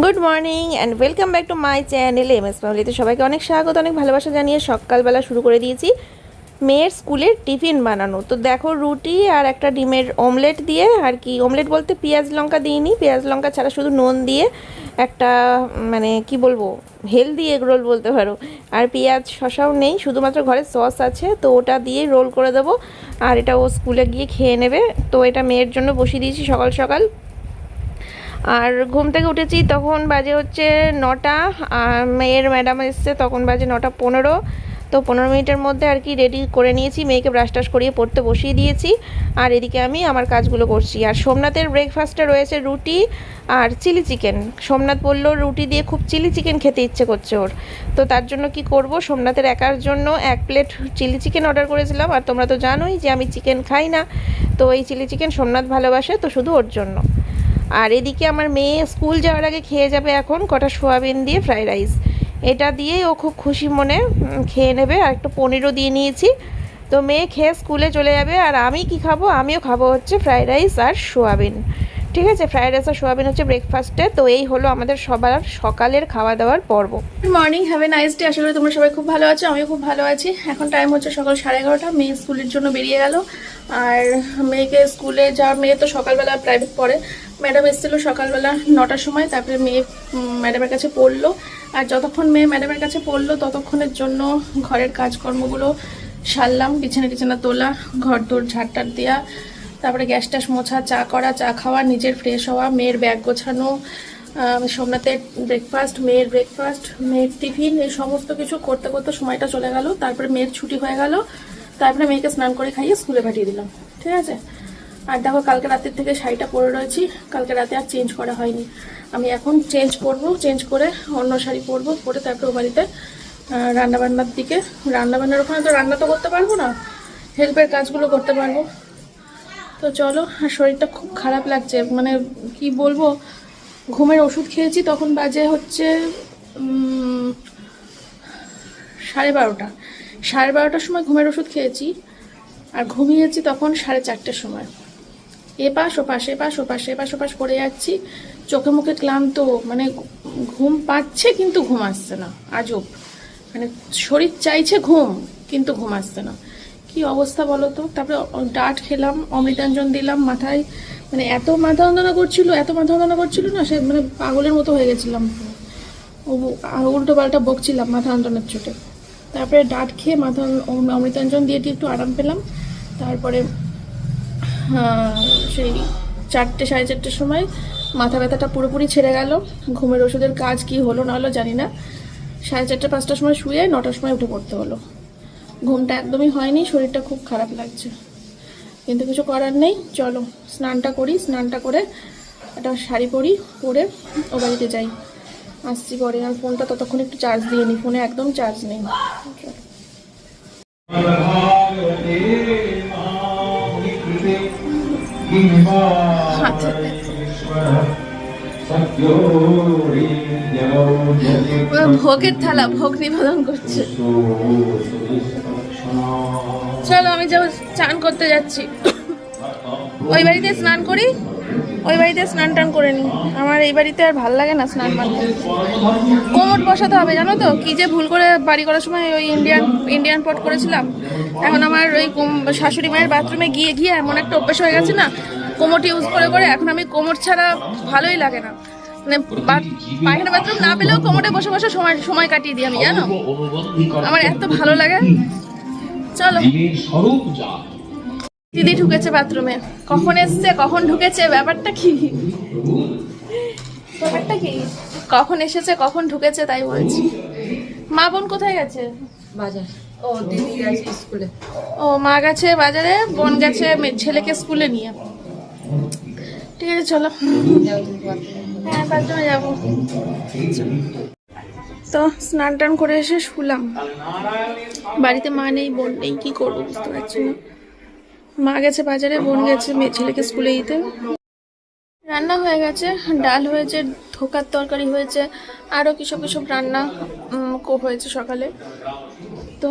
Good morning and welcome back to my channel M S ফ্যামিলিতে সবাইকে অনেক স্বাগত, অনেক ভালোবাসা জানিয়ে সকালবেলা শুরু করে দিয়েছি মেয়ের স্কুলের টিফিন বানানো। তো দেখো রুটি আর একটা ডিমের অমলেট দিয়ে, আর কি অমলেট বলতে পেঁয়াজ লঙ্কা দিইনি, পেঁয়াজ লঙ্কা ছাড়া শুধু নুন দিয়ে একটা মানে কি বলব হেলদি এগ রোল বলতে পারো। আর পেঁয়াজ শশাও নেই, শুধুমাত্র ঘরে সস আছে, তো ওটা দিয়ে রোল করে দেবো। আর এটা ও স্কুলে গিয়ে খেয়ে নেবে। তো এটা মেয়ের জন্য বসিয়ে দিয়েছি সকাল সকাল। আর ঘুম থেকে উঠেছি, তখন বাজে হচ্ছে নটা। আর মেয়ের ম্যাডাম এসছে, তখন বাজে নটা পনেরো। তো পনেরো মিনিটের মধ্যে আর কি রেডি করে নিয়েছি, মেয়েকে ব্রাশ টাশ করিয়ে পড়তে বসিয়ে দিয়েছি। আর এদিকে আমি আমার কাজগুলো করছি। আর সোমনাথের ব্রেকফাস্টে রয়েছে রুটি আর চিলি চিকেন সোমনাথ বলল, রুটি দিয়ে খুব চিলি চিকেন খেতে ইচ্ছে করছে ওর। তো তার জন্য কি করব? সোমনাথের একার জন্য এক প্লেট চিলি চিকেন অর্ডার করেছিলাম। আর তোমরা তো জানোই যে আমি চিকেন খাই না। তো এই চিলি চিকেন সোমনাথ ভালোবাসে, তো শুধু ওর জন্য। আর এদিকে আমার মেয়ে স্কুল যাওয়ার আগে খেয়ে যাবে এখন কটা সোয়াবিন দিয়ে ফ্রাইড রাইস। এটা দিয়েই ও খুব খুশি মনে খেয়ে নেবে। আর একটু পনিরও দিয়ে নিয়েছি। তো মেয়ে খেয়ে স্কুলে চলে যাবে আর আমি কি খাব? আমিও খাব হচ্ছে ফ্রাইড রাইস আর সোয়াবিন। ঠিক আছে ফ্রাইড রাইস আর সোয়াবিন হচ্ছে ব্রেকফাস্টে তো এই হলো আমাদের সবার সকালের খাওয়া দাওয়ার পর্ব good morning have a nice day করি তোমরা সবাই খুব ভালো আছো, আমিও খুব ভালো আছি। এখন টাইম হচ্ছে সকাল সাড়ে এগারোটা, মেয়ে স্কুলের জন্য বেরিয়ে গেল। আর মেয়েকে স্কুলে যাওয়ার, মেয়ে তো সকালবেলা প্রাইভেট পড়ে। ম্যাডাম এসেছিল সকালবেলা নটার সময়, তারপরে মেয়ে ম্যাডামের কাছে পড়ল। আর যতক্ষণ মেয়ে ম্যাডামের কাছে পড়ল, ততক্ষণের জন্য ঘরের কাজকর্মগুলো সারলাম। বিছানা টিছানা তোলা, ঘর দোর ঝাড়টার দেওয়া তারপরে গ্যাস ট্যাস মোছা, চা করা, চা খাওয়া, নিজের ফ্রেশ হওয়া, মেয়ের ব্যাগ গোছানো সোমনাথের ব্রেকফাস্ট মেয়ের ব্রেকফাস্ট মেয়ের টিফিন এই সমস্ত কিছু করতে করতে সময়টা চলে গেল। তারপরে মেয়ের ছুটি হয়ে গেল। তারপরে মেয়েকে স্নান করে খাইয়ে স্কুলে পাঠিয়ে দিলাম। ঠিক আছে? আর দেখো, কালকে রাতের থেকে শাড়িটা পরে রয়েছি। কালকে রাতে আর চেঞ্জ করা হয়নি। আমি এখন চেঞ্জ করব চেঞ্জ করে অন্য শাড়ি পরবো, পরে তারপরে ও বাড়িতে রান্নাবান্নার দিকে, রান্নাবান্নার ওখানে তো রান্না তো করতে পারব না। হেল্পের কাজগুলো করতে পারব। তো চলো শরীরটা খুব খারাপ লাগছে। মানে কি বলব, ঘুমের ওষুধ খেয়েছি, তখন বাজে হচ্ছে সাড়ে বারোটা। সাড়ে বারোটার সময় ঘুমের ওষুধ খেয়েছি, আর ঘুমিয়েছি তখন সাড়ে চারটের সময়। এপাশ ওপাশ এপাশ ওপাশ এপাশ ওপাশ করে যাচ্ছি। চোখে মুখে ক্লান্ত মানে ঘুম পাচ্ছে কিন্তু ঘুম আসছে না, আজব। মানে শরীর চাইছে ঘুম, কিন্তু ঘুম আসছে না। কি অবস্থা বলো তো তারপরে ডাট খেলাম, অমৃতাঞ্জন দিলাম মাথায়। মানে এত মাথা যন্ত্রণা করছিল, এত মাথা যন্ত্রণা করছিল না, সে মানে পাগলের মতো হয়ে গেছিলাম। উল্টো পাল্টা বকছিলাম মাথা যন্ত্রণার চোটে। তারপরে ডাট খেয়ে মাথা অমৃতাঞ্জন দিয়ে একটু আরাম পেলাম। তারপরে সেই চারটে, সাড়ে চারটের সময় মাথা ব্যথাটা পুরোপুরি ছেড়ে গেল। ঘুমের ওষুধের কাজ কি হলো না হলো জানি না। সাড়ে চারটে, পাঁচটার সময় শুয়ে নটার সময় উঠে পড়তে হলো। ঘুমটা একদমই হয়নি শরীরটা খুব খারাপ লাগছে। কিন্তু কিছু করার নেই চলো স্নানটা করি স্নানটা করে একটা শাড়ি পরি পরে ও বাড়িতে যাই। আসছি পরে আর ফোনটা ততক্ষণ একটু চার্জ দিয়ে নিই ফোনে একদম চার্জ নেই। ভোগের থালা ভোগ নিবেদন করছে। চলো, আমি যাব চান করতে যাচ্ছি। ওই বাড়িতে স্নান করি, ওই বাড়িতে স্নান টান করে নিই। আমার এই বাড়িতে আর ভালো লাগে না স্নান মানতে। কোমর বসাতে হবে, জানো তো? কি যে ভুল করে বাড়ি করার সময় ওই ইন্ডিয়ান ইন্ডিয়ান পট করেছিলাম। এখন আমার ওই শাশুড়ি মায়ের বাথরুমে গিয়ে গিয়ে এমন একটা অভ্যেস হয়ে গেছে না কোমরটি ইউজ করে করে এখন আমি কোমর ছাড়া ভালোই লাগে না। মানে পায়খানা বাথরুম না পেলেও কোমরে বসে বসে সময় সময় কাটিয়ে দিই আমি, জানো? আমার এত ভালো লাগে চলো। স্বরূপ যা। দিদি ঢুকেছে বাথরুমে। কখন এসছে কখন ঢুকেছে ব্যাপারটা কি? ব্যাপারটা কি? কখন এসেছে কখন ঢুকেছে তাই বলছি। মা বোন কোথায় গেছে? বাজার। ও দিদি গেছে স্কুলে। ও মা গেছে বাজারে বোন গেছে ছেলেকে স্কুলে নিয়ে। ঠিক আছে চলো। হ্যাঁ বাথরুমে যাব। তো স্নান টান করে এসে শুলাম। বাড়িতে মা নেই, বোন নেই, কি করব বুঝতে পারছি না। মা গেছে বাজারে, বোন গেছে মেয়ে ছেলেকে স্কুলে দিতে। রান্না হয়ে গেছে, ডাল হয়েছে, ধোকার তরকারি হয়েছে আরও কিসব কিসব রান্না হয়েছে সকালে। তো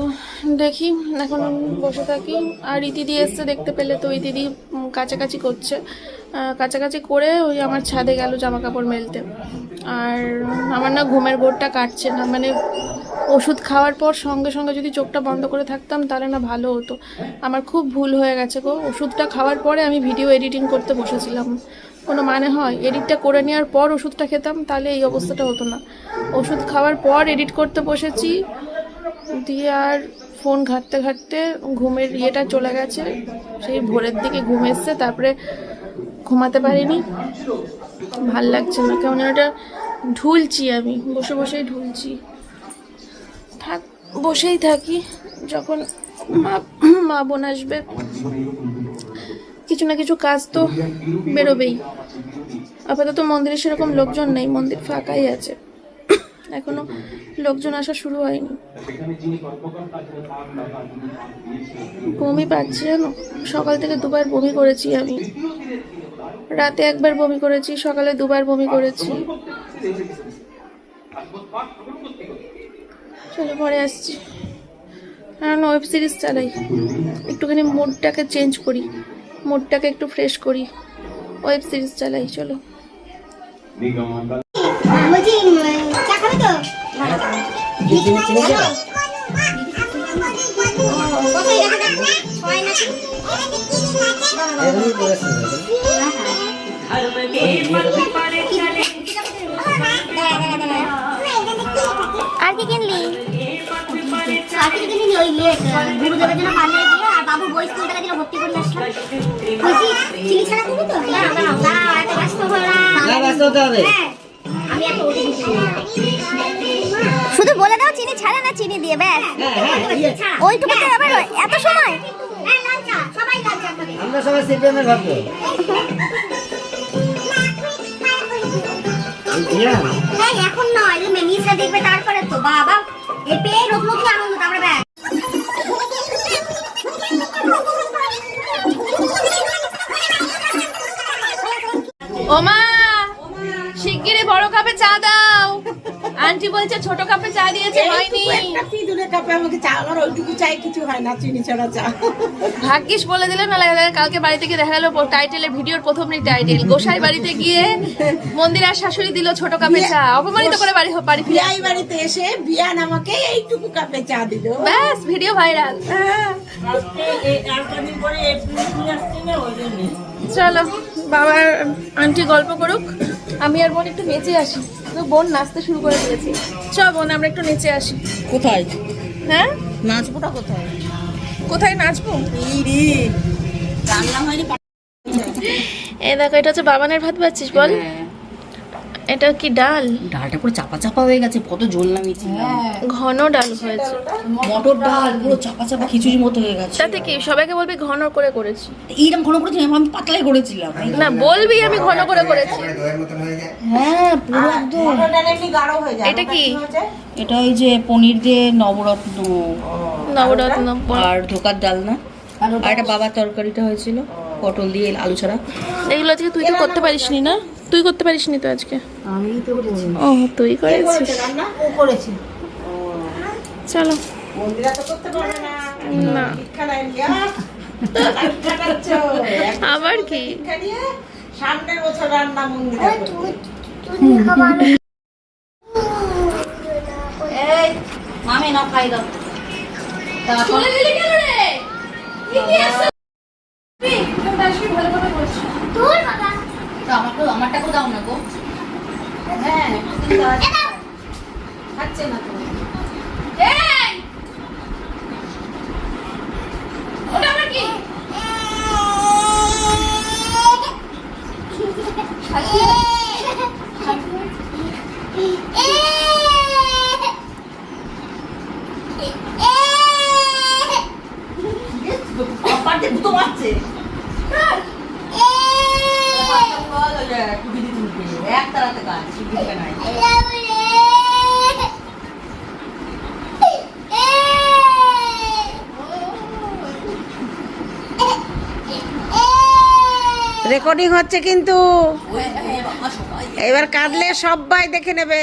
দেখি, এখন বসে থাকি। আর ইতিদি এসছে দেখতে পেলে, তো ইতিদি কাছাকাছি করছে। কাছাকাছি করে ওই আমার ছাদে গেল জামা কাপড় মেলতে। আর আমার না ঘুমের গোড়টা কাটছে না মানে ওষুধ খাওয়ার পর সঙ্গে সঙ্গে যদি চোখটা বন্ধ করে থাকতাম তাহলে না ভালো হতো। আমার খুব ভুল হয়ে গেছে গো। ওষুধটা খাওয়ার পরে আমি ভিডিও এডিটিং করতে বসেছিলাম। কোনো মানে হয়? এডিটটা করে নেওয়ার পর ওষুধটা খেতাম, তাহলে এই অবস্থাটা হতো না। ওষুধ খাওয়ার পর এডিট করতে বসেছি, দিয়ে আর ফোন ঘাঁটতে ঘাঁটতে ঘুমের ইয়েটা চলে গেছে। সেই ভোরের দিকে ঘুম এসছে, তারপরে ঘুমাতে পারিনি। ভালো লাগছে না, কেমন ওটা ঢুলছি আমি, বসে বসেই ঢুলছি। থাক, বসেই থাকি, যখন মা মা বোন আসবে, কিছু না কিছু কাজ তো বেরোবেই। আপাতত মন্দিরে সেরকম লোকজন নেই, মন্দির ফাঁকাই আছে। এখনও লোকজন আসা শুরু হয়নি। বমি পাচ্ছি জানো? সকাল থেকে দুবার বমি করেছি আমি। রাতে একবার বমি করেছি সকালে দুবার বমি করেছি। চলো পরে আসছি। কারণ ওয়েব সিরিজ চালাই। একটুখানি মুডটাকে চেঞ্জ করি মুডটাকে একটু ফ্রেশ করি। ওয়েব সিরিজ চালাই চলো। চা খাবে তো? আর কি কিনলি আর কি কিনলি ওই গুরুদেবের জন্য পার্লারে দিয়ে আর বাবু বই স্কুল থেকে দিল ভর্তি করে আসলাম বলছি চিনি ছাড়া কিনবি তো দাঁড়াও দাঁড়াও দাঁড়াও এত ব্যস্ত হয়ে না ব্যস্ত হতে হবে হ্যাঁ আমি একটা ওটি শুধু বলে দাও চিনি ছাড়া না চিনি দিয়ে ব্যাস। ওইটুকুতে আবার এত সময়? আমরা সবাই সিপিএম এর ভক্ত হ্যাঁ এখন নয় এই দেখবে তারপরে তো বাবা এ পেয়ে নতুন নতুন আনন্দ তারপরে ব্যাস। ওমা শিগগিরই বড় কাপে চা দাও। আন্টি বলছে ছোট কাপে চা দিয়েছে হয়নি। একটা পিঁদুরের কাপে? আমাকে চা আমার ওইটুকু চাই কিছু হয় না চিনি ছাড়া চা। ভাগ্যিস বলে দিলে না লাগে কালকে বাড়ি থেকে দেখা গেল টাইটেলে ভিডিওর প্রথম টাইটেল গোসাই বাড়িতে গিয়ে মন্দির আর শাশুড়ি দিল ছোট কাপে চা। অপমানিত করে বাড়ি বাড়ি ফিরে বিয়াই বাড়িতে এসে বিয়ান আমাকে এইটুকু কাপে চা দিল। ব্যাস ভিডিও ভাইরাল চলো বাবার আন্টি গল্প করুক। আমি আর বোন একটু বেঁচে আসি। তো বোন নাচতে শুরু করে দিয়েছে। চ বোন আমরা একটু নেচে আসি। কোথায়? হ্যাঁ? নাচবোটা কোথায়? কোথায় নাচবো? রান্না হয়নি এ দেখো এটা হচ্ছে বাবানের ভাত পাচ্ছিস বল। এটা কি ডাল? ডালটা পুরো চাপা চাপা হয়ে গেছে কত জল নামিয়েছিলাম। ঘন ডাল হয়েছে। মটর ডাল পুরো চাপা চাপা খিচুড়ি মতো হয়ে গেছে। তাতে কি সবাইকে বলবি ঘন করে করেছি? এইরকম ঘন করেছি আমি পাতলাই করেছিলাম। না বলবি আমি ঘন করে করেছি। হ্যাঁ পুরো একদম। ডাল এমনি গাঢ় হয়ে যায়? এটা কি? এটা ওই যে পনির দিয়ে নবরত্ন। নবরত্ন। আর ধোকার ডাল না। আর একটা বাবার তরকারিটা হয়েছিল পটল দিয়ে আলু ছাড়া। এগুলো আজকে তুই তো করতে পারিসনি না? তুই করতে পারিস নি তো আজকে? আমি তো করেছি ও তুই করেছিস। রান্না? ও করেছে। চলো। মন্দিরা তো করতে পারবে না। না। আবার কি? সামনের বছর রান্না মন্দিরা। মামি না খাই দাও। চলে গেলি কেন রে? কি কি আছে? ভালো করে তো আমাকে আমারটা করে দাও না গো। হ্যাঁ খাচ্ছে না তো। এই! ওটা আবার কি পারতে দুটো মারছে এক তারাতে কাজ সুবিধা নাই রেকর্ডিং হচ্ছে কিন্তু এবার কাঁদলে সবাই দেখে নেবে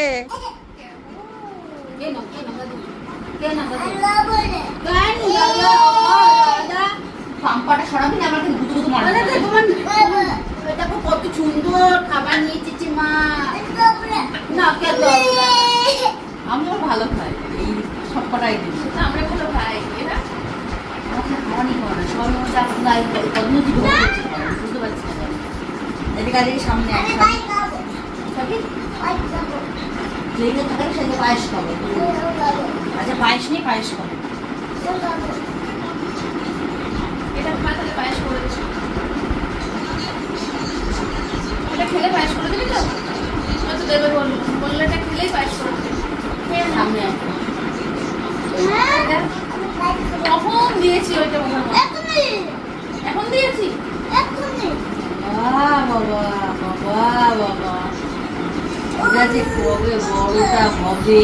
পাম্পাটা সরাবি না দুটো দুটো মারবে কত সুন্দর খাবার নিয়ে এসেছে মা। না আমিও ভালো খাই এই সব কটাই দিই আমরা ভালো খাই খাওয়ানি খাওয়া না সবার মধ্যে আপনার বুঝতে পারছি না এদিকে আর সামনে প্লেটে থাকার সাথে পায়েস খাব। আচ্ছা পায়েস নেই পায়েস খাব। এটা তাহলে পায়েস করে খেলে পায়েস করে দিবি তো? হয়তো দেবে বললে খেলেই পায়েস করে দিবি। সামনে কখন দিয়েছি ওইটা এখন দিয়েছি? বাবা বাবা বাবা বাবা। ওটা যে কবে বড়টা হবে?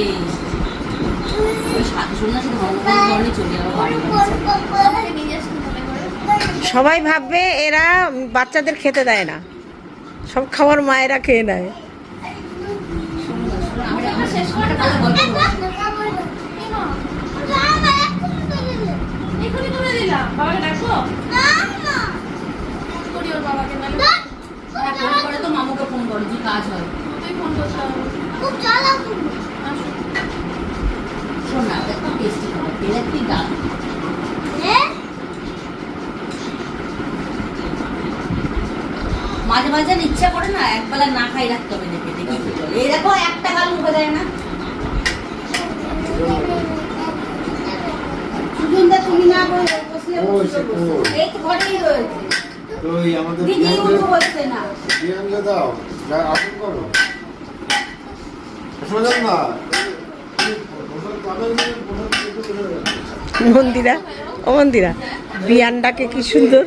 সবাই ভাববে এরা বাচ্চাদের খেতে দেয় না। সব খাবার মায়েরা খেয়ে নেয়। আমি আমার শেষ করে একটা গল্প বলছি। এখনই করে দিলাম বাবাকে ডাকবো করি ওর বাবাকে নাহলে হ্যাঁ, ফোন করে তো মামুকে ফোন করো যে কাজ হয় তুই ফোন করতে হবে খুব চালাক আসো। শোন না একদম টেস্টি খাবার তেলের ডাল হ্যাঁ মাঝে মাঝে না ইচ্ছা করে না একবেলা না খাই রাখতে হবে দেখে দেখি কি বলে। এই দেখো একটা গাল মুখে দেয় না। সুজনদা তুমি না বসলে এই তো ঘরেই রয়েছে ওই আমাদের দিদি উঠে বসছে না। প্রিয়াঙ্কা দাও যা আসন করো। সোজা না মন্দিরা ও মন্দিরা বিয়ানটাকে কি সুন্দর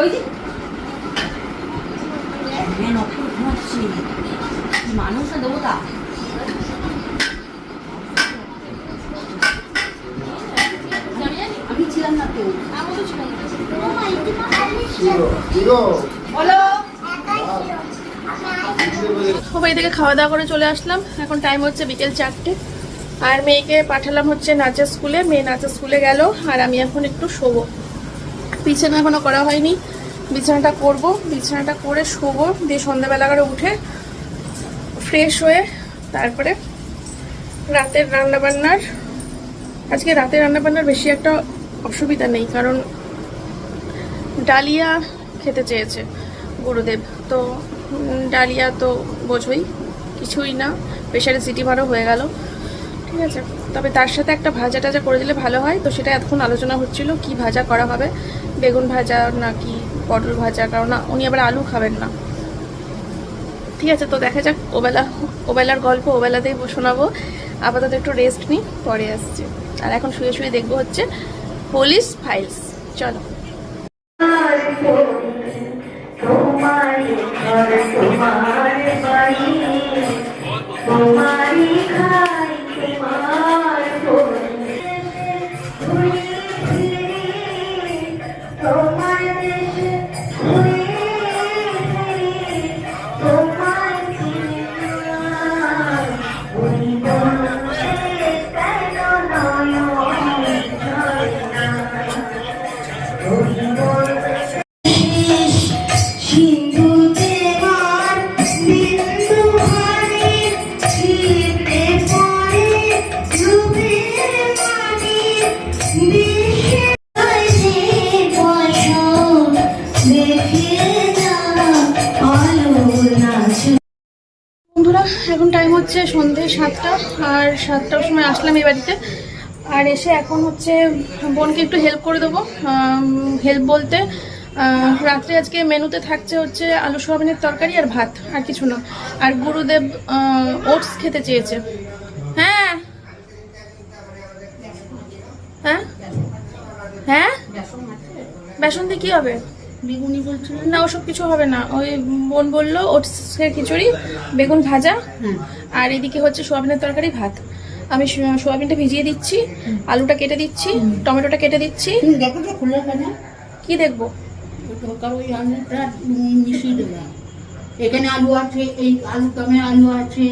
ওই যে হ্যাঁ নকল ঘুমাচ্ছি কি মানুষ না দেবতা আমি ছিলাম না তো আমি তো ছিলাম না। বলো সবাই থেকে খাওয়া দাওয়া করে চলে আসলাম। এখন টাইম হচ্ছে বিকেল চারটে। আর মেয়েকে পাঠালাম হচ্ছে নাচের স্কুলে মেয়ে নাচের স্কুলে গেল আর আমি এখন একটু শোবো। বিছানা এখনও করা হয়নি। বিছানাটা করব। বিছানাটা করে শোবো। দিয়ে সন্ধ্যাবেলা করে উঠে ফ্রেশ হয়ে তারপরে রাতের রান্নাবান্নার, আজকে রাতের রান্নাবান্নার বেশি একটা অসুবিধা নেই কারণ ডালিয়া খেতে চেয়েছে গুরুদেব। তো ডালিয়া তো বোঝোই। কিছুই না। প্রেশারে সিটি ভারও হয়ে গেল। ঠিক আছে। তবে তার সাথে একটা ভাজা টাজা করে দিলে ভালো হয়। তো সেটা এতক্ষণ আলোচনা হচ্ছিল কি ভাজা করা হবে। বেগুন ভাজা নাকি পটল ভাজা? কারণ উনি আবার আলু খাবেন না। ঠিক আছে, তো দেখা যাক। ওবেলা, ওবেলার গল্প ওবেলাতেই শোনাবো। আপাতত একটু রেস্ট নিই, পরে আসছি। আর এখন শুয়ে শুয়ে দেখব হচ্ছে পুলিশ ফাইলস চলো। বন্ধুরা এখন টাইম হচ্ছে সন্ধে সাতটা, আর সাতটার সময় আসলাম এই বাড়িতে। আর এসে এখন হচ্ছে বোনকে একটু হেল্প করে দেবো। হেল্প বলতে রাত্রে আজকে মেনুতে থাকছে হচ্ছে আলু সোয়াবিনের তরকারি আর ভাত, আর কিছু না। আর গুরুদেব ওটস খেতে চেয়েছে। হ্যাঁ? হ্যাঁ? হ্যাঁ? বেসন দিয়ে কী হবে? বেগুনি বলছিল? না ওসব কিছু হবে না। ওই বোন বলল ওটসের খিচুড়ি বেগুন ভাজা আর এদিকে হচ্ছে সোয়াবিনের তরকারি ভাত। আমি সোয়াবিনটা ভিজিয়ে দিচ্ছি আলুটা কেটে দিচ্ছি টমেটোটা কেটে দিচ্ছি। কি দেখব? ওই আলুটা মিশিয়ে এখানে আলু আছে এই আলু দমে আলু আছে।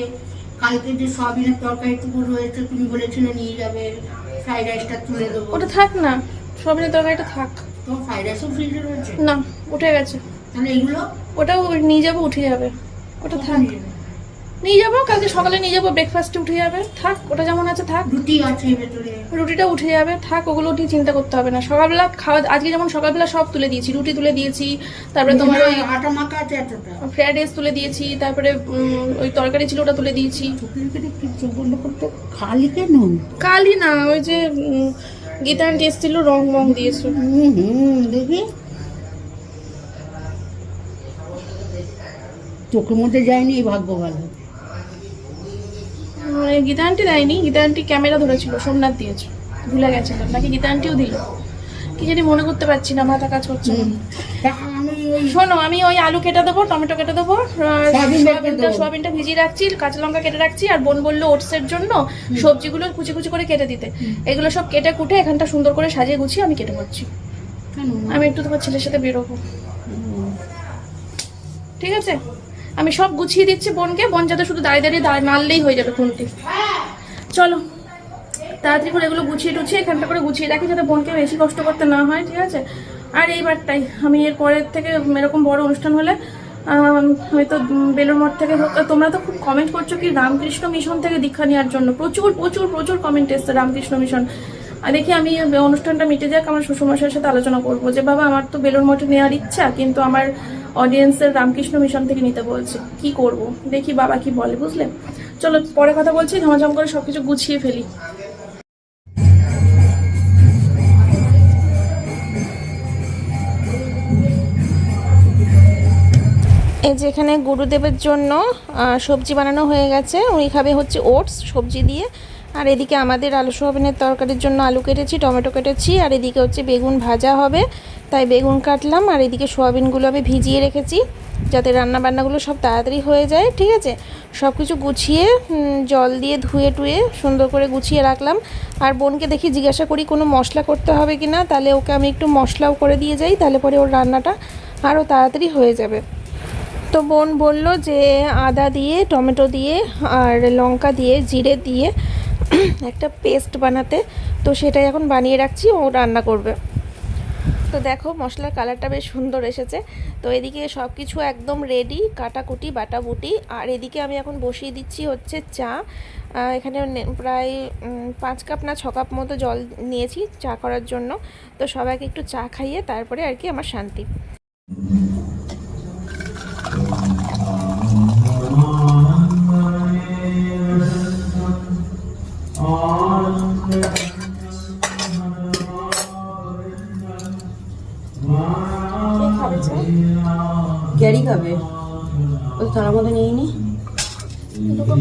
কালকে যে সয়াবিনের তরকারিটুকু রয়েছে তুমি বলেছিলে নিয়ে যাবে। ফ্রাইড রাইসটা তুলে দেবো। ওটা থাক না সবিনের তরকারিটা থাক। তোমার ফ্রাইড রাইসও ফ্রিজে রয়েছে না উঠে গেছে। তাহলে এগুলো? ওটাও নিয়ে যাব উঠে যাবে। ওটা থাক। নিয়ে যাব? কালকে সকালে নিয়ে যাব ব্রেকফাস্টে উঠে যাবে। থাক ওটা যেমন আছে থাক। রুটি আছে ভেতরে। রুটিটা উঠে যাবে থাক ওগুলো উঠে চিন্তা করতে হবে না। সকালবেলা খাওয়া আজকে যেমন সকালবেলা সব তুলে দিয়েছি রুটি তুলে দিয়েছি তারপরে তোমার ওই আটা মাখা আছে ফ্রাইড রাইস তুলে দিয়েছি তারপরে ওই তরকারি ছিল ওটা তুলে দিয়েছি। খালি কেন? কালই না ওই যে গীতা আন্টি এসেছিল রং মং দিয়েছে। হুম হুম দেখি। চোখের মধ্যে যায়নি এই ভাগ্য ভালো। গীতা আন্টি দেয়নি গীতা আন্টি ক্যামেরা ধরেছিল সোমনাথ দিয়েছে। ভুলে গেছিলাম নাকি গীতা আন্টিও দিল। কি জানি মনে করতে পারছি না মাথা কাজ করছে। শোনো আমি ওই আলু কেটে দেবো টমেটো কেটে দেবো সোয়াবিনটা সয়াবিনটা ভিজিয়ে রাখছি কাঁচা লঙ্কা কেটে রাখছি আর বোন বলল ওটসের জন্য সবজিগুলো কুচি কুচি করে কেটে দিতে। এগুলো সব কেটে কুটে এখানটা সুন্দর করে সাজিয়ে গুছিয়ে আমি কেটে কেন আমি একটু তোমার ছেলের সাথে বেরোবো। ঠিক আছে? আমি সব গুছিয়ে দিচ্ছি বোনকে বোন যাতে শুধু দাঁড়িয়ে দাঁড়িয়ে দাঁড়িয়ে নাড়লেই হয়ে যাবে খুনটি। চলো তাড়াতাড়ি করে এগুলো গুছিয়ে টুছিয়ে এখানটা করে গুছিয়ে রাখি যাতে বোনকে বেশি কষ্ট করতে না হয় ঠিক আছে? আর এইবারটাই আমি এর পরের থেকে এরকম বড় অনুষ্ঠান হলে হয়তো বেলুর মঠ থেকে তোমরা তো খুব কমেন্ট করছ কি রামকৃষ্ণ মিশন থেকে দীক্ষা নেওয়ার জন্য। প্রচুর প্রচুর প্রচুর কমেন্ট এসছে রামকৃষ্ণ মিশন। আর দেখি আমি অনুষ্ঠানটা মিটে যাক, আমার শ্বশুরমশাইয়ের সাথে আলোচনা করব। যে বাবা, আমার তো বেলুর মঠে নেওয়ার ইচ্ছা, কিন্তু আমার অডিয়েন্সের রামকৃষ্ণ মিশন থেকে নিতে বলছে। কি করব? দেখি বাবা কি বলে, বুঝলে? চলো, পরে কথা বলছি, ঝমাঝম করে সবকিছু গুছিয়ে ফেলি। এই যে এখানে গুরুদেবের জন্য সবজি বানানো হয়ে গেছে। উনি খাবে হচ্ছে ওটস, সবজি দিয়ে। আর এদিকে আমাদের আলু সোয়াবিনের তরকারির জন্য আলু কেটেছি, টমেটো কেটেছি, আর এদিকে হচ্ছে বেগুন ভাজা হবে। তাই বেগুন কাটলাম, আর এদিকে সোয়াবিনগুলো আমি ভিজিয়ে রেখেছি, যাতে রান্না বান্নাগুলো সব তাড়াতাড়ি হয়ে যায়, ঠিক আছে? সব কিছু গুছিয়ে জল দিয়ে ধুয়ে টুয়ে সুন্দর করে গুছিয়ে রাখলাম। আর বোনকে দেখি জিজ্ঞাসা করি, কোনো মশলা করতে হবে কি না তাহলে ওকে আমি একটু মশলাও করে দিয়ে যাই, তাহলে পরে ওর রান্নাটা আরও তাড়াতাড়ি হয়ে যাবে। তো বোন বলল যে আদা দিয়ে, টমেটো দিয়ে আর লঙ্কা দিয়ে, জিরে দিয়ে একটা পেস্ট বানাতে। তো সেটাই এখন বানিয়ে রাখছি, ও রান্না করবে। তো দেখো, মশলার কালারটা বেশ সুন্দর এসেছে। তো এদিকে সব কিছু একদম রেডি কাটাকুটি, বাটাবুটি। আর এদিকে আমি এখন বসিয়ে দিচ্ছি হচ্ছে চা। এখানে প্রায় পাঁচ কাপ না ছ কাপ মতো জল নিয়েছি চা করার জন্য। তো সবাইকে একটু চা খাইয়ে তারপরে আর কি আমার শান্তি। ক্যারি খাবে? ওই থালার মধ্যে নিয়ে নি। দুটো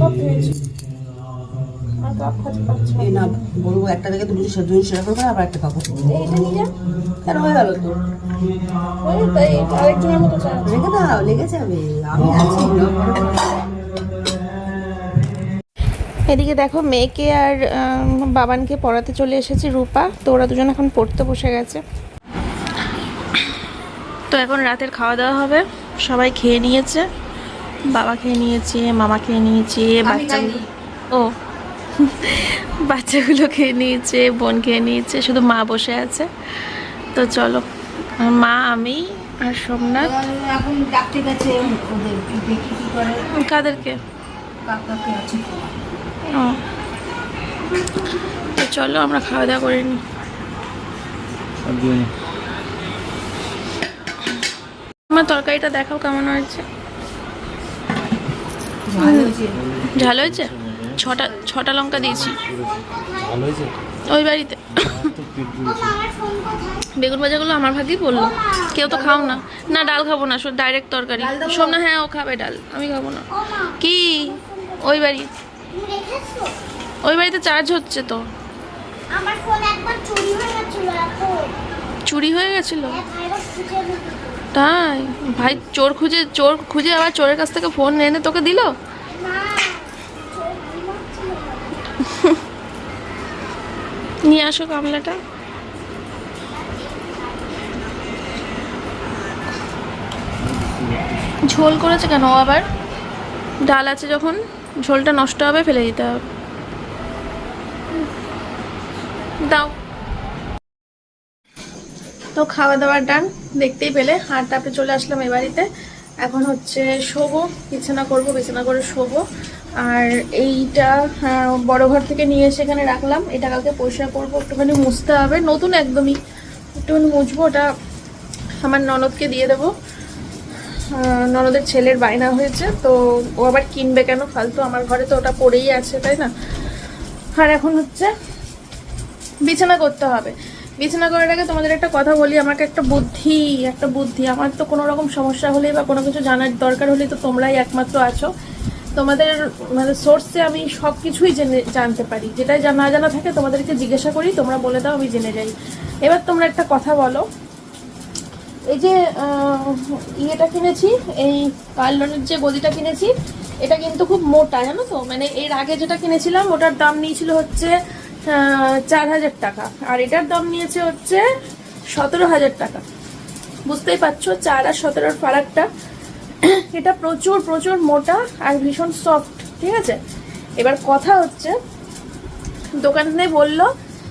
না বলব একটা থেকে তুমি সেদ্ধ সেরা করবে আবার একটা খাব। কেন হয়ে গেল তো? তাই আরেকজনের মতো রেখে দাও লেগে যাবে। আমি আছি এদিকে দেখো মেয়েকে আর বাবানকে পড়াতে চলে এসেছি রূপা। তো ওরা দুজন এখন পড়তে বসে গেছে। তো এখন রাতের খাওয়া দাওয়া হবে। সবাই খেয়ে নিয়েছে। বাবা খেয়ে নিয়েছে মামা খেয়ে নিয়েছে বাচ্চাগুলো ও। বাচ্চাগুলো খেয়ে নিয়েছে বোন খেয়ে নিয়েছে শুধু মা বসে আছে। তো চলো মা আমি আর সোমনাথ। এখন ডাকতে গেছে কাদেরকে? কাকাকে আছে তো চলো আমরা খাওয়া দাওয়া করে নিই আমার তরকারিটা দেখাও কেমন হয়েছে। ঝাল হয়েছে? ছটা ছটা লঙ্কা দিয়েছি। ওই বাড়িতে। বেগুন ভাজাগুলো আমার ভাগেই বলল কেউ তো খাও না। না ডাল খাব না ডাইরেক্ট তরকারি। শোন না হ্যাঁ ও খাবে ডাল। আমি খাব না। কি? ওই বাড়ি। ওই বাড়িতে চার্জ হচ্ছে তো। আমার ফোন একবার চুরি হয়ে গেছিল চুরি হয়ে গেছিল? নিতে তাই? ভাই চোর খুঁজে চোর খুঁজে আবার চোরের কাছ থেকে ফোন এনে তোকে দিল? নিয়ে আসো গামলাটা। ঝোল করেছে কেন আবার? ডাল আছে যখন? ঝোলটা নষ্ট হবে, ফেলে দিতে হবে। দাও। তো খাওয়া দাওয়া ডান, দেখতেই পেলে। আর তারপরে চলে আসলাম এ বাড়িতে। এখন হচ্ছে শোবো, বিছানা করব, বিছানা করে শোবো। আর এইটা বড় ঘর থেকে নিয়ে এসে এখানে রাখলাম। এটা কালকে পরিষ্কার করব, একটুখানি মুছতে হবে। নতুন একদমই, একটুখানি মুছবো, ওটা আমার ননদকে দিয়ে দেবো। ননদের ছেলের বায়না হয়েছে, তো ও আবার কিনবে কেন? ফালতু আমার ঘরে তো ওটা পড়েই আছে, তাই না? আর এখন হচ্ছে বিছানা করতে হবে। বিছানা করার আগে তোমাদের একটা কথা বলি, আমাকে একটা বুদ্ধি একটা বুদ্ধি। আমার তো কোনো রকম সমস্যা হলে বা কোনো কিছু জানার দরকার হলে তো তোমরাই একমাত্র আছো। তোমাদের মানে সোর্সে আমি সব কিছুই জেনে, জানতে পারি। যেটা না জানা থাকে তোমাদেরকে জিজ্ঞাসা করি, তোমরা বলে দাও, আমি জেনে যাই। এবার তোমরা একটা কথা বলো। এই যে ইয়েটা কিনেছি, এই কার্লনের যে গদিটা কিনেছি, এটা কিন্তু খুব মোটা, জানো তো? মানে এর আগে যেটা কিনেছিলাম, ওটার দাম নিয়েছিল হচ্ছে চার হাজার টাকা। আর এটার দাম নিয়েছে হচ্ছে সতেরো হাজার টাকা। বুঝতেই পারছ, চার আর সতেরোর ফারাকটা। এটা প্রচুর প্রচুর মোটা আর ভীষণ সফট ঠিক আছে? এবার কথা হচ্ছে, দোকানে বলল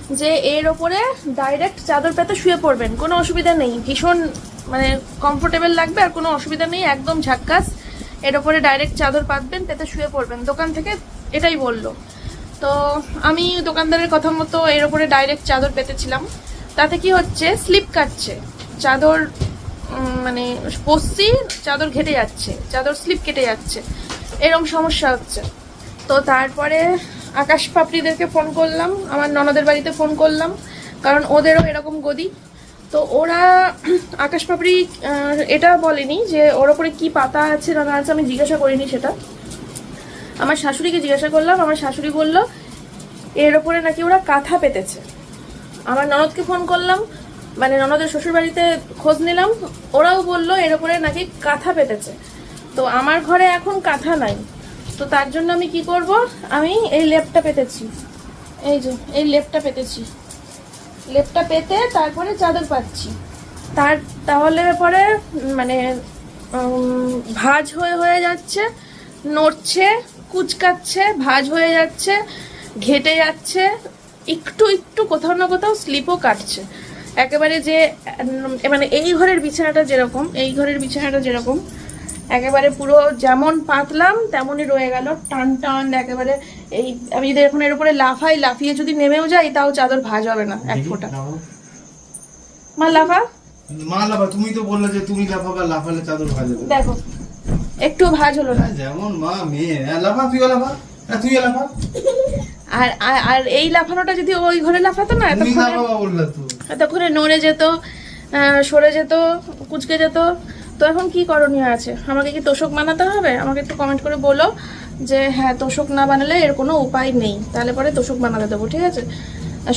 যে এর ওপরে ডাইরেক্ট চাদর পেতে শুয়ে পড়বেন, কোনো অসুবিধা নেই। ভীষণ মানে কমফোর্টেবল লাগবে আর কোনো অসুবিধা নেই, একদম ঝাক্কাস। এর ওপরে ডাইরেক্ট চাদর পাতবেন, পেতে শুয়ে পড়বেন। দোকান থেকে এটাই বলল। তো, আমি দোকানদারের কথা মতো এর ওপরে ডাইরেক্ট চাদর পেতেছিলাম। তাতে কি হচ্ছে স্লিপ কাটছে। চাদর মানে পসছি চাদর ঘেটে যাচ্ছে। চাদর স্লিপ কেটে যাচ্ছে। এরকম সমস্যা হচ্ছে। তো তারপরে আকাশ পাপড়িদেরকে ফোন করলাম, আমার ননদের বাড়িতে ফোন করলাম, কারণ ওদেরও এরকম গদি। তো ওরা আকাশ পাপড়ি এটা বলেনি যে ওর ওপরে কি পাতা আছে না আছে, আমি জিজ্ঞাসা করিনি সেটা। আমার শাশুড়িকে জিজ্ঞাসা করলাম, আমার শাশুড়ি বলল, এর ওপরে নাকি ওরা কাঁথা পেতেছে। আমার ননদকে ফোন করলাম মানে ননদের শ্বশুর বাড়িতে খোঁজ নিলাম, ওরাও বলল, এর ওপরে নাকি কাঁথা পেতেছে। তো আমার ঘরে এখন কাঁথা নাই। তো তার জন্য আমি কি করব? আমি এই লেপটা পেতেছি। এই যে, এই লেপটা পেতেছি। লেপটা পেতে তারপরে চাদর পাচ্ছি তার তাহলে পরে মানে ভাজ হয়ে হয়ে যাচ্ছে, নড়ছে, কুচকাচ্ছে, ভাজ হয়ে যাচ্ছে, ঘেটে যাচ্ছে, একটু একটু কোথাও না কোথাও স্লিপও কাটছে। একেবারে যে মানে এই ঘরের বিছানাটা যেরকম, এই ঘরের বিছানাটা যেরকম একেবারে পুরো যেমন পাতলাম তেমনই রয়ে গেল। টান টান একেবারে এই আমি যদি এখন এর উপরে লাফাই লাফিয়ে যদি নেমেও যাই তাও চাদর ভাঁজ হবে না এক ফোঁটা। মা লাফা? মা লাফা। তুমি তো বললে যে তুমি লাফাবা লাফালে চাদর ভাজে দেবে। দেখো একটু ভাজ হলো না। হ্যাঁ, যেমন মা মেয়ে। হ্যাঁ লাফা তুইও লাফা। হ্যাঁ তুইও লাফা। আর আর- এই লাফানোটা যদি ওই ঘরে লাফাতো না এতক্ষণে নড়ে যেত সরে যেত কুচকে যেত তো এখন কি করণীয় আছে? আমাকে কি তোষক বানাতে হবে? আমাকে একটু কমেন্ট করে বলো যে হ্যাঁ তোষক না বানালে এর কোনো উপায় নেই। তাহলে পরে তোষক বানাতে দেবো, ঠিক আছে?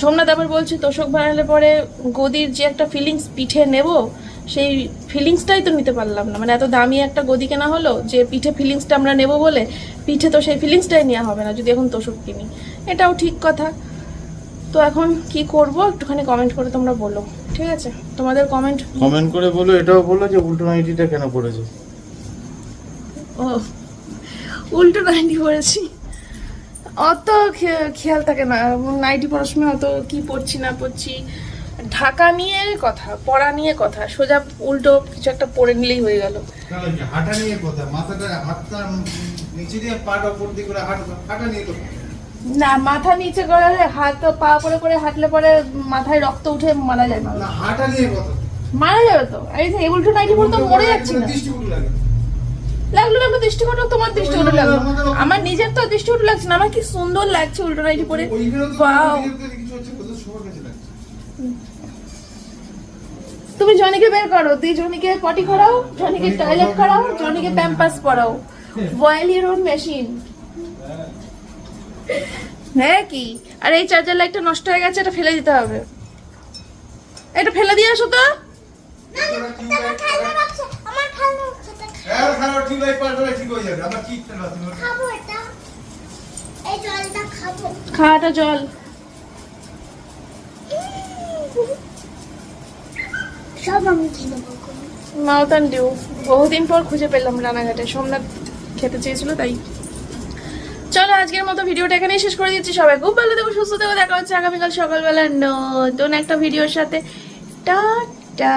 সোমনাথ আবার বলছি, তোষক বানালে পরে গদির যে একটা ফিলিংস পিঠে নেব, সেই ফিলিংসটাই তো নিতে পারলাম না। মানে এত দামি একটা গদি কেনা হলো যে পিঠে ফিলিংসটা আমরা নেব বলে, পিঠে তো সেই ফিলিংসটাই নেওয়া হবে না, যদি এখন তোষক কিনি। এটাও ঠিক কথা। তো এখন কি করব? একটুখানি কমেন্ট করে তোমরা বলো। ঠিক আছে? তোমাদের কমেন্ট কমেন্ট করে বলো এটাও বলো যে উল্টো নাইটিটা কেন পড়েছো ও উল্টো নাইটি পড়েছি অত খে- খেয়াল থাকে না। নাইটি পরার সময় অত কি পড়ছি না পড়ছি ঢাকা নিয়ে কথা পড়া নিয়ে কথা। সোজা উল্টো কিছু একটা পরে নিলেই হয়ে গেল। হাঁটা নিয়ে কথা? মাথাটা হাতটা নিচে দিয়ে পাটা উপর দিকে করে হাঁটা হাঁটা নিয়ে কথা। না মাথা নিচে করে হাত পা করে করে হাঁটলে পরে মাথায় রক্ত উঠে মারা যায়। না হাঁটা নিয়ে কথা। মারা যাবে তো। এই যে উল্টো নাইটি পরে তো মরে যাচ্ছি না। লাগল লাগল দৃষ্টিকটু তোমার দৃষ্টিকটু লাগল। আমার নিজের তো দৃষ্টিকটু লাগছে না আমার কি সুন্দর লাগছে উল্টো নাইটি পরে। লাগছে। তুমি জনিকে বের করো তুই জনিকে পটি করাও জনিকে টয়লেট করাও জনিকে প্যাম্পাস পরাও। বয়েল ইউর ওন মেশিন হ্যাঁ কি? আর এই চার্জার লাইটটা নষ্ট হয়ে গেছে এটা ফেলে দিতে হবে। এটা ফেলে দিয়ে আসো তো। হ্যাঁ খারাপ ঠিক লাইট পাল্টালে ঠিক হয়ে যাবে। আবার কি খেলবা তুমি খাব এটা। এই জলটা খাব। খাওয়াটা জল। সব আমি মাউতান ডিউ বহুদিন পর খুঁজে পেলাম রানাঘাটে। সোমনাথ খেতে চেয়েছিল তাই চলো আজকের মতো ভিডিওটা এখানেই শেষ করে দিচ্ছি। সবাই খুব ভালো থেকো, সুস্থ থেকো, দেখা হচ্ছে আগামীকাল সকালবেলা নতুন একটা ভিডিওর সাথে। টা